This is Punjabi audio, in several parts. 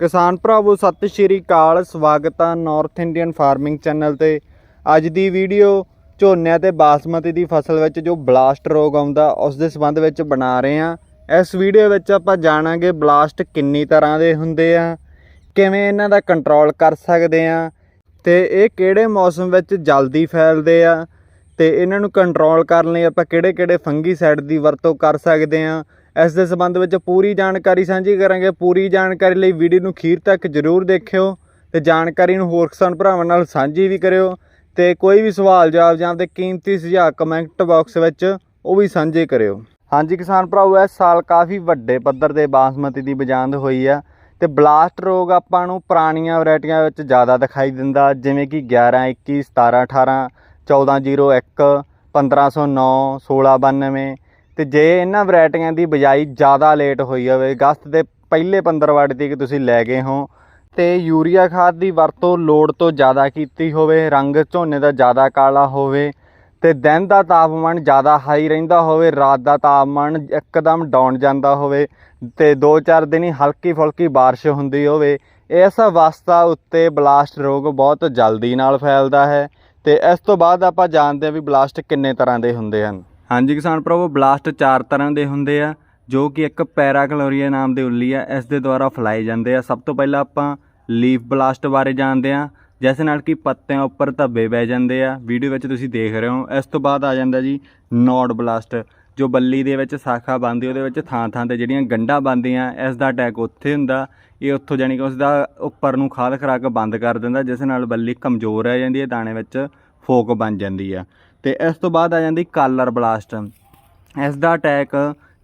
ਕਿਸਾਨ ਭਰਾਵੋ, ਸਤਿ ਸ਼੍ਰੀ ਅਕਾਲ। ਸਵਾਗਤ ਹੈ ਨਾਰਥ ਇੰਡੀਅਨ ਫਾਰਮਿੰਗ ਚੈਨਲ ਤੇ। ਅੱਜ ਦੀ ਵੀਡੀਓ ਝੋਨਿਆਂ ਤੇ ਬਾਸਮਤੀ ਦੀ ਫਸਲ ਵਿੱਚ ਜੋ ਬਲਾਸਟ ਰੋਗ ਆਉਂਦਾ, ਉਸ ਦੇ ਸੰਬੰਧ ਵਿੱਚ ਬਣਾ ਰਹੇ ਹਾਂ ਇਸ ਵੀਡੀਓ ਵਿੱਚ ਆਪਾਂ ਜਾਣਾਂਗੇ ਬਲਾਸਟ ਕਿੰਨੀ ਤਰ੍ਹਾਂ ਦੇ ਹੁੰਦੇ ਆ, ਕਿਵੇਂ ਇਹਨਾਂ ਦਾ ਕੰਟਰੋਲ ਕਰ ਸਕਦੇ ਆ, ਤੇ ਇਹ ਕਿਹੜੇ ਮੌਸਮ ਵਿੱਚ ਜਲਦੀ ਫੈਲਦੇ ਆ, ਤੇ ਇਹਨਾਂ ਨੂੰ ਕੰਟਰੋਲ ਕਰਨ ਲਈ ਆਪਾਂ ਕਿਹੜੇ-ਕਿਹੜੇ ਫੰਗੀਸਾਈਡ ਦੀ ਵਰਤੋਂ ਕਰ ਸਕਦੇ ਆ ਇਸ ਦੇ ਸੰਬੰਧ ਵਿੱਚ ਪੂਰੀ ਜਾਣਕਾਰੀ ਸਾਂਝੀ ਕਰਾਂਗੇ। ਪੂਰੀ ਜਾਣਕਾਰੀ ਲਈ ਵੀਡੀਓ ਨੂੰ ਅਖੀਰ ਤੱਕ ਜ਼ਰੂਰ ਦੇਖਿਓ ਤੇ ਜਾਣਕਾਰੀ ਨੂੰ ਹੋਰ ਕਿਸਾਨ ਭਰਾਵਾਂ ਨਾਲ ਸਾਂਝੀ ਵੀ ਕਰਿਓ ਤੇ ਕੋਈ ਵੀ ਸਵਾਲ, ਜਵਾਬ ਜਾਂ ਤੇ ਕੀਮਤੀ ਸੁਝਾਅ ਕਮੈਂਟ ਬਾਕਸ ਵਿੱਚ ਉਹ ਵੀ ਸਾਂਝੇ ਕਰਿਓ। ਹਾਂਜੀ ਕਿਸਾਨ ਭਰਾਵੋ, ਇਸ ਸਾਲ ਕਾਫੀ ਵੱਡੇ ਪੱਧਰ ਤੇ ਬਾਸਮਤੀ ਦੀ ਬਜਾਂਦ ਹੋਈ ਆ ਤੇ ਬਲਾਸਟ ਰੋਗ ਆਪਾਂ ਨੂੰ ਪੁਰਾਣੀਆਂ ਵੈਰਾਈਟੀਆਂ ਵਿੱਚ ਜ਼ਿਆਦਾ ਦਿਖਾਈ ਦਿੰਦਾ, ਜਿਵੇਂ ਕਿ 11 21 17 18 1401 1509 1692 ਤੇ ਜੇ ਇਹਨਾਂ ਵੈਰਾਈਟੀਆਂ ਦੀ ਬਜਾਈ ਜ਼ਿਆਦਾ ਲੇਟ ਹੋਈ ਹੋਵੇ, ਅਗਸਤ ਦੇ ਪਹਿਲੇ 15 ਵਾਰ ਤੱਕ ਤੁਸੀਂ ਲੈ ਗਏ ਹੋ, ਤੇ ਯੂਰੀਆ ਖਾਦ ਦੀ ਵਰਤੋਂ ਲੋੜ ਤੋਂ ਜ਼ਿਆਦਾ ਕੀਤੀ ਹੋਵੇ, ਰੰਗ ਝੋਨੇ ਦਾ ਜ਼ਿਆਦਾ ਕਾਲਾ ਹੋਵੇ, ਤੇ ਦਿਨ ਦਾ ਤਾਪਮਾਨ ਜ਼ਿਆਦਾ ਹਾਈ ਰਹਿੰਦਾ ਹੋਵੇ, ਰਾਤ ਦਾ ਤਾਪਮਾਨ ਇੱਕਦਮ ਡਾਊਨ ਜਾਂਦਾ ਹੋਵੇ, ਤੇ 2-4 ਦਿਨ ਹੀ ਹਲਕੀ ਫੁਲਕੀ ਬਾਰਿਸ਼ ਹੁੰਦੀ ਹੋਵੇ, ਇਸ ਅਵਸਥਾ ਉੱਤੇ ਬਲਾਸਟ ਰੋਗ ਬਹੁਤ ਜਲਦੀ ਨਾਲ ਫੈਲਦਾ ਹੈ, ਤੇ ਇਸ ਤੋਂ ਬਾਅਦ ਆਪਾਂ ਜਾਣਦੇ ਹਾਂ ਵੀ ਬਲਾਸਟ ਕਿੰਨੇ ਤਰ੍ਹਾਂ ਦੇ ਹੁੰਦੇ ਹਨ। ਹਾਂਜੀ ਕਿਸਾਨ ਭਰਾਵੋ, ਬਲਾਸਟ ਚਾਰ ਤਰ੍ਹਾਂ ਦੇ ਹੁੰਦੇ ਆ, ਜੋ ਕਿ ਇੱਕ ਪੈਰਾਕਲੋਰੀਆ ਨਾਮ ਦੇ ਉੱਲੀ ਆ, ਇਸ ਦੇ ਦੁਆਰਾ ਫੈਲਾਏ ਜਾਂਦੇ ਆ। ਸਭ ਤੋਂ ਪਹਿਲਾਂ ਆਪਾਂ ਲੀਫ ਬਲਾਸਟ ਬਾਰੇ ਜਾਣਦੇ ਆ, ਜਿਸ ਨਾਲ ਕਿ ਪੱਤਿਆਂ ਉੱਪਰ ਧੱਬੇ ਬਹਿ ਜਾਂਦੇ ਆ। ਵੀਡੀਓ ਵਿੱਚ ਤੁਸੀਂ ਦੇਖ ਰਹੇ ਹੋ, ਇਸ ਤੋਂ ਬਾਅਦ ਆ ਜਾਂਦਾ ਜੀ ਨੋਡ ਬਲਾਸਟ, ਜੋ ਬੱਲੀ ਦੇ ਵਿੱਚ ਸਾਖਾ ਬੰਦੀ ਉਹਦੇ ਵਿੱਚ ਥਾਂ ਥਾਂ ਤੇ ਜਿਹੜੀਆਂ ਗੰਢਾਂ ਬੰਦੀਆਂ ਇਸ ਦਾ ਅਟੈਕ ਉੱਥੇ ਹੁੰਦਾ, ਇਹ ਉੱਥੋਂ ਜਾਨੀ ਕਿ ਉਸ ਦਾ ਉੱਪਰ ਨੂੰ ਖਾਦ ਖਰਾਕ ਬੰਦ ਕਰ ਦਿੰਦਾ, ਜਿਸ ਨਾਲ ਬੱਲੀ ਕਮਜ਼ੋਰ ਰਹਿ ਜਾਂਦੀ ਹੈ, ਦਾਣੇ ਵਿੱਚ ਫੋਕ ਬਣ ਜਾਂਦੀ ਆ। ਤੇ ਇਸ ਤੋਂ ਬਾਅਦ ਆ ਜਾਂਦੀ ਕਾਲਰ ਬਲਾਸਟ। ਇਸ ਦਾ ਅਟੈਕ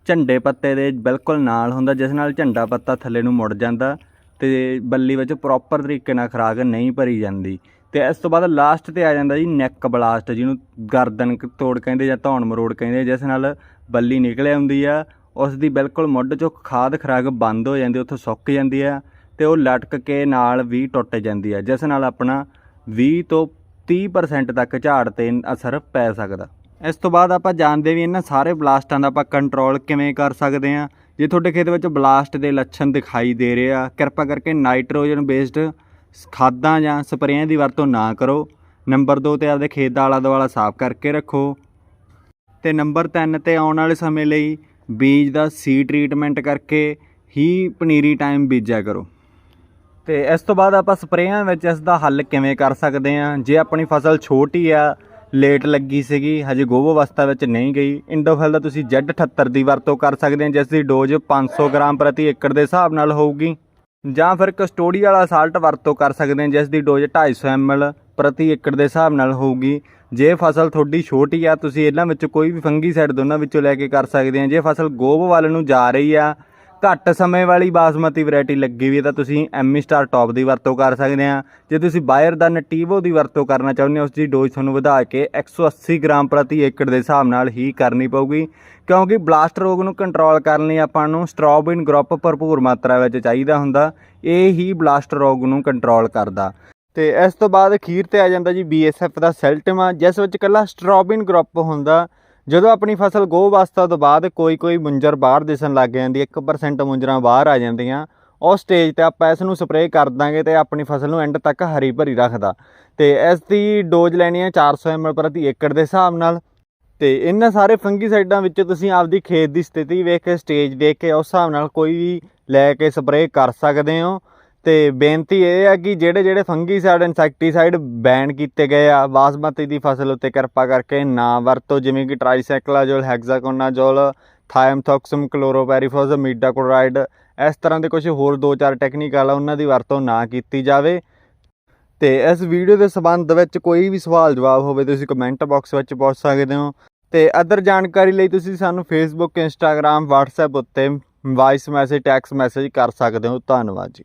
ਝੰਡੇ ਪੱਤੇ ਦੇ ਬਿਲਕੁਲ ਨਾਲ ਹੁੰਦਾ, ਜਿਸ ਨਾਲ ਝੰਡਾ ਪੱਤਾ ਥੱਲੇ ਨੂੰ ਮੁੜ ਜਾਂਦਾ ਤੇ ਬੱਲੀ ਵਿੱਚ ਪ੍ਰੋਪਰ ਤਰੀਕੇ ਨਾਲ ਖਰਾਕ ਨਹੀਂ ਭਰੀ ਜਾਂਦੀ। ਤੇ ਇਸ ਤੋਂ ਬਾਅਦ ਲਾਸਟ ਤੇ ਆ ਜਾਂਦਾ ਜੀ ਨੈਕ ਬਲਾਸਟ ਜਿਹਨੂੰ ਗਰਦਨ ਤੋੜ ਕਹਿੰਦੇ ਜਾਂ ਧੌਣ ਮਰੋੜ ਕਹਿੰਦੇ, ਜਿਸ ਨਾਲ ਬੱਲੀ ਨਿਕਲ ਆਉਂਦੀ ਆ ਉਸ ਦੀ ਬਿਲਕੁਲ ਮੁੱਢ ਚੋਂ ਖਾਦ ਖਰਾਕ ਬੰਦ ਹੋ ਜਾਂਦੀ, ਉੱਥੋਂ ਸੁੱਕ ਜਾਂਦੀ ਆ ਤੇ ਉਹ ਲਟਕ ਕੇ ਨਾਲ ਵੀ ਟੁੱਟ ਜਾਂਦੀ ਆ, ਜਿਸ ਨਾਲ ਆਪਣਾ 20 ਤੋਂ 30% ਤੱਕ ਝਾੜ ਤੇ ਅਸਰ ਪੈ ਸਕਦਾ। ਇਸ ਤੋਂ ਬਾਅਦ ਆਪਾਂ ਜਾਣਦੇ ਵੀ ਇਹਨਾਂ ਸਾਰੇ ਬਲਾਸਟਾਂ ਦਾ ਆਪਾਂ ਕੰਟਰੋਲ ਕਿਵੇਂ ਕਰ ਸਕਦੇ ਹਾਂ। ਜੇ ਤੁਹਾਡੇ ਖੇਤ ਵਿੱਚ ਬਲਾਸਟ ਦੇ ਲੱਛਣ ਦਿਖਾਈ ਦੇ ਰਹੇ ਆ, ਕਿਰਪਾ ਕਰਕੇ ਨਾਈਟ੍ਰੋਜਨ ਬੇਸਡ ਖਾਦਾਂ ਜਾਂ ਸਪਰੇਆਂ ਦੀ ਵਰਤੋਂ ਨਾ ਕਰੋ। ਨੰਬਰ 2 ਤੇ ਆਪਦੇ ਖੇਤ ਦਾ ਆਲਾ ਦੁਆਲਾ ਸਾਫ਼ ਕਰਕੇ ਰੱਖੋ। ਤੇ ਨੰਬਰ 3 ਤੇ ਆਉਣ ਵਾਲੇ ਸਮੇਂ ਲਈ ਬੀਜ ਦਾ ਸੀ ਟ੍ਰੀਟਮੈਂਟ ਕਰਕੇ ਹੀ ਪਨੀਰੀ ਟਾਈਮ ਬੀਜਿਆ ਕਰੋ। ਤੇ ਇਸ ਤੋਂ ਬਾਅਦ ਆਪਾਂ ਸਪਰੇਆਂ ਵਿੱਚ ਇਸ ਦਾ ਹੱਲ ਕਿਵੇਂ ਕਰ ਸਕਦੇ ਹਾਂ? ਜੇ ਆਪਣੀ ਫਸਲ ਛੋਟੀ ਆ, ਲੇਟ ਲੱਗੀ ਸੀਗੀ, ਹਜੇ ਗੋਭ ਅਵਸਥਾ ਵਿੱਚ ਨਹੀਂ ਗਈ, ਇੰਡੋਫਿਲ ਦਾ ਤੁਸੀਂ Z78 ਦੀ ਵਰਤੋਂ ਕਰ ਸਕਦੇ ਹੋ, ਜਿਸ ਦੀ ਡੋਜ਼ 500 ਗ੍ਰਾਮ ਪ੍ਰਤੀ ਏਕੜ ਦੇ ਹਿਸਾਬ ਨਾਲ ਹੋਊਗੀ। ਜਾਂ ਫਿਰ ਕਸਟੋਡੀ ਵਾਲਾ ਸਾਲਟ ਵਰਤੋਂ ਕਰ ਸਕਦੇ ਹਾਂ, ਜਿਸ ਦੀ ਡੋਜ਼ 250 ml ਪ੍ਰਤੀ ਏਕੜ ਦੇ ਹਿਸਾਬ ਨਾਲ ਹੋਊਗੀ। ਜੇ ਫਸਲ ਤੁਹਾਡੀ ਛੋਟੀ ਆ, ਤੁਸੀਂ ਇਹਨਾਂ ਵਿੱਚੋਂ ਕੋਈ ਵੀ ਫੰਗੀਸਾਈਡ ਦੋਨਾਂ ਵਿੱਚੋਂ ਲੈ ਕੇ ਕਰ ਸਕਦੇ ਆ ਜੇ ਫਸਲ ਗੋਭ ਵੱਲ ਨੂੰ ਜਾ ਰਹੀ ਆ ਘੱਟ ਸਮੇਂ ਵਾਲੀ ਬਾਸਮਤੀ ਵੈਰਾਈਟੀ ਲੱਗੀ ਵੀ ਹੈ ਤਾਂ ਤੁਸੀਂ ਐਮੀ ਸਟਾਰ ਟੌਪ ਦੀ ਵਰਤੋਂ ਕਰ ਸਕਦੇ ਆ ਜੇ ਤੁਸੀਂ ਬਾਇਰ ਦਾ ਨਟੀਵੋ ਦੀ ਵਰਤੋਂ ਕਰਨਾ ਚਾਹੁੰਦੇ ਹੋ ਉਸ ਦੀ ਡੋਜ਼ ਤੁਹਾਨੂੰ ਵਧਾ ਕੇ 180 ਗ੍ਰਾਮ ਪ੍ਰਤੀ ਏਕੜ ਦੇ ਹਿਸਾਬ ਨਾਲ ਹੀ ਕਰਨੀ ਪਊਗੀ। ਕਿਉਂਕਿ ਬਲਾਸਟ ਰੋਗ ਨੂੰ ਕੰਟਰੋਲ ਕਰਨ ਲਈ ਆਪਾਂ ਨੂੰ ਸਟ੍ਰੋਬਿਨ ਗਰੁੱਪ ਭਰਪੂਰ ਮਾਤਰਾ ਵਿੱਚ ਚਾਹੀਦਾ ਹੁੰਦਾ। ਇਹ ਹੀ ਬਲਾਸਟ ਰੋਗ ਨੂੰ ਕੰਟਰੋਲ ਕਰਦਾ। ਤੇ ਇਸ ਤੋਂ ਬਾਅਦ ਅਖੀਰ ਤੇ ਆ ਜਾਂਦਾ ਜੀ BSF ਦਾ ਸੈਲਟਮਾ ਜਿਸ ਵਿੱਚ ਇਕੱਲਾ ਸਟ੍ਰੋਬਿਨ ਗਰੁੱਪ ਹੁੰਦਾ। ਜਦੋਂ ਆਪਣੀ ਫਸਲ ਗੋਹ ਅਵਸਥਾ ਤੋਂ ਬਾਅਦ ਕੋਈ ਕੋਈ ਮੁੰਜਰ ਬਾਹਰ ਦਿਸਣ ਲੱਗ ਜਾਂਦੀ ਹੈ 1% ਮੁੰਜਰਾਂ ਬਾਹਰ ਆ ਜਾਂਦੀਆਂ, ਉਸ ਸਟੇਜ ਤੇ ਆਪਾਂ ਇਸ ਨੂੰ ਸਪਰੇਅ ਕਰ ਦਾਂਗੇ ਤੇ ਆਪਣੀ ਫਸਲ ਨੂੰ ਐਂਡ ਤੱਕ ਹਰੀ ਭਰੀ ਰੱਖਦਾ। ਤੇ ਇਸ ਦੀ ਡੋਜ਼ ਲੈਣੀ ਹੈ 400 ml ਪ੍ਰਤੀ ਏਕੜ ਦੇ ਹਿਸਾਬ ਨਾਲ। ਤੇ ਇਹਨਾਂ ਸਾਰੇ ਫੰਗੀਸਾਈਡਾਂ ਵਿੱਚ ਤੁਸੀਂ ਆਪਦੀ ਖੇਤ ਦੀ ਸਥਿਤੀ ਵੇਖ ਕੇ ਸਟੇਜ ਦੇਖ ਕੇ ਉਸ ਹਿਸਾਬ ਨਾਲ ਕੋਈ ਵੀ ਲੈ ਕੇ ਸਪਰੇਅ ਕਰ ਸਕਦੇ ਹੋ। ਤੇ ਬੇਨਤੀ ਇਹ ਆ ਕਿ ਜਿਹੜੇ ਜਿਹੜੇ ਫੰਗੀਸਾਈਡ, ਇਨਸੈਕਟੀਸਾਈਡ ਬੈਨ ਕੀਤੇ ਗਏ ਆ, ਬਾਸਮਤੀ ਦੀ ਫਸਲ ਉੱਤੇ ਕਿਰਪਾ ਕਰਕੇ ਨਾ ਵਰਤੋ, ਜਿਵੇਂ ਕਿ ਟ੍ਰਾਈਸਾਈਕਲਾਜੋਲ ਹੈਗਜ਼ਾਕੋਨਾਜੋਲ ਥਾਇਮਥੋਕਸਮ, ਕਲੋਰੋਪੈਰੀਫੋਸ ਮੀਡਾਕਲੋਰਾਈਡ ਇਸ ਤਰ੍ਹਾਂ ਦੇ ਕੁਝ ਹੋਰ ਦੋ ਚਾਰ ਟੈਕਨੀਕਲ ਆ ਉਹਨਾਂ ਦੀ ਵਰਤੋਂ ਨਾ ਕੀਤੀ ਜਾਵੇ। ਤੇ ਇਸ ਵੀਡੀਓ ਦੇ ਸੰਬੰਧ ਵਿੱਚ ਕੋਈ ਵੀ ਸਵਾਲ ਜਵਾਬ ਹੋਵੇ, ਤੁਸੀਂ ਕਮੈਂਟ ਬਾਕਸ ਵਿੱਚ ਪੁੱਛ ਸਕਦੇ ਹੋ। ਤੇ ਅਦਰ ਜਾਣਕਾਰੀ ਲਈ ਤੁਸੀਂ ਸਾਨੂੰ ਫੇਸਬੁੱਕ ਇੰਸਟਾਗ੍ਰam WhatsApp ਉੱਤੇ ਵਾਇਸ ਮੈਸੇਜ ਟੈਕਸਟ ਮੈਸੇਜ ਕਰ ਸਕਦੇ ਹੋ। ਧੰਨਵਾਦ ਜੀ।